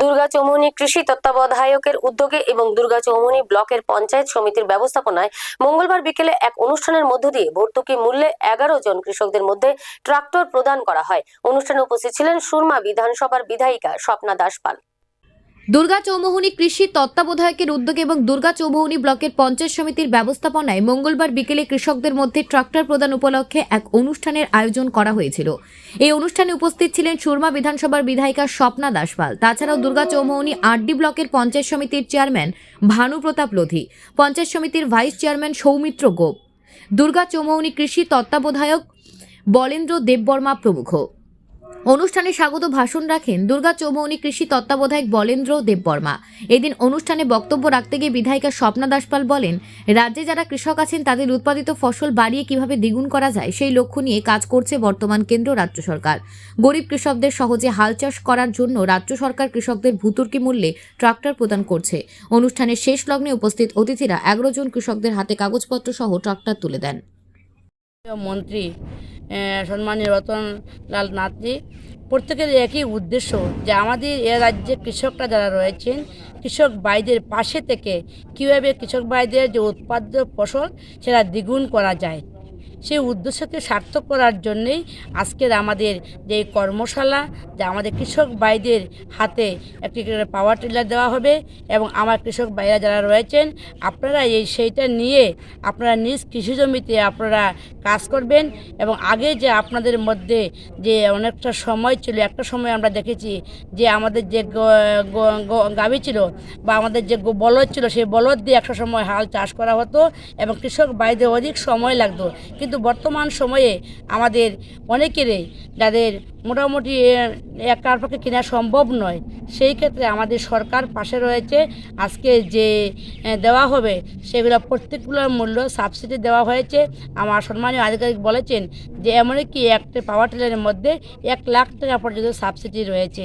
দুর্গা চৌমুহনী কৃষি তত্ত্বাবধায়কের উদ্যোগে এবং দুর্গা চৌমুহনী ব্লকের পঞ্চায়েত সমিতির ব্যবস্থাপনায় মঙ্গলবার বিকেলে এক অনুষ্ঠানের মধ্য দিয়ে ভর্তুকি মূল্যে এগারো জন কৃষকদের মধ্যে ট্রাক্টর প্রদান করা হয়। অনুষ্ঠানে উপস্থিত ছিলেন সুরমা বিধানসভার বিধায়িকা স্বপ্না দাসপাল। দুর্গা চৌমোহনী কৃষি তত্ত্বাবধায়কের উদ্যোগে এবং দুর্গা চৌমোহনী ব্লকের পঞ্চায়েত সমিতির ব্যবস্থাপনায় মঙ্গলবার বিকেলে কৃষকদের মধ্যে ট্রাক্টর প্রদান উপলক্ষে এক অনুষ্ঠানের আয়োজন করা হয়েছিল। এই অনুষ্ঠানে উপস্থিত ছিলেন সুরমা বিধানসভার বিধায়িকা স্বপ্না দাসপাল, তাছাড়াও দুর্গা চৌমোহনী আরডি ব্লকের পঞ্চায়েত সমিতির চেয়ারম্যান ভানু প্রতাপ লোধি, পঞ্চায়েত সমিতির ভাইস চেয়ারম্যান সৌমিত্র গোপ, দুর্গা চৌমোহনী কৃষি তত্ত্বাবধায়ক বলেন্দ্র দেববর্মা প্রমুখ। অনুষ্ঠানে স্বাগত ভাষণ রাখেন দুর্গা চৌমৌনি কৃষি তত্ত্বাবধায়ক বলেন্দ্র দেববর্মা। এদিন অনুষ্ঠানে বক্তব্য রাখতে গিয়ে বিধায়িকা স্বপ্না দাসপাল বলেন, রাজ্যে যারা কৃষক আছেন, তাদের উৎপাদিত ফসল বাড়িয়ে কীভাবে দ্বিগুণ করা যায় সেই লক্ষ্য নিয়ে কাজ করছে বর্তমান কেন্দ্র রাজ্য সরকার। গরিব কৃষকদের সহজে হাল চাষ করার জন্য রাজ্য সরকার কৃষকদের ভূতুর্কি মূল্যে ট্রাক্টর প্রদান করছে। অনুষ্ঠানের শেষ লগ্নে উপস্থিত অতিথিরা এগারো জন কৃষকদের হাতে কাগজপত্র সহ ট্রাক্টর তুলে দেন। মন্ত্রী সম্মানীয় রতনলাল নাথজি প্রত্যেকের একই উদ্দেশ্য যে আমাদের এ রাজ্যে কৃষকরা যারা রয়েছেন, কৃষক ভাইদের পাশে থেকে কীভাবে কৃষক ভাইদের যে উৎপাদ্য ফসল সেটা দ্বিগুণ করা যায়। সেই উদ্দেশ্যকে সার্থক করার জন্যেই আজকের আমাদের যে কর্মশালা, যে আমাদের কৃষক ভাইদের হাতে একটি পাওয়ার টিলার দেওয়া হবে এবং আমার কৃষক ভাইরা যারা রয়েছেন, আপনারা এই সেইটা নিয়ে আপনারা নিজ কৃষি জমিতে আপনারা কাজ করবেন এবং আগে যে আপনাদের মধ্যে যে অনেকটা সময় ছিল, একটা সময় আমরা দেখেছি যে আমাদের যে গাভী ছিল বা আমাদের যে বলদ ছিল, সেই বলদ দিয়ে একটা সময় হাল চাষ করা হতো এবং কৃষক ভাইদের অধিক সময় লাগতো। কিন্তু বর্তমান সময়ে আমাদের অনেকেরই যাদের মোটামুটি আহ, এক কার পক্ষে কেনা সম্ভব নয় সেই ক্ষেত্রে আমাদের সরকার পাশে রয়েছে। আজকে যে দেওয়া হবে সেগুলো প্রত্যেকগুলোর মূল্য সাবসিডি দেওয়া হয়েছে। আমার সম্মানীয় আধিকারিক বলেছেন যে এমনকি একটা পাওয়ার টিলারের মধ্যে এক লাখ টাকা পর্যন্ত সাবসিডি রয়েছে।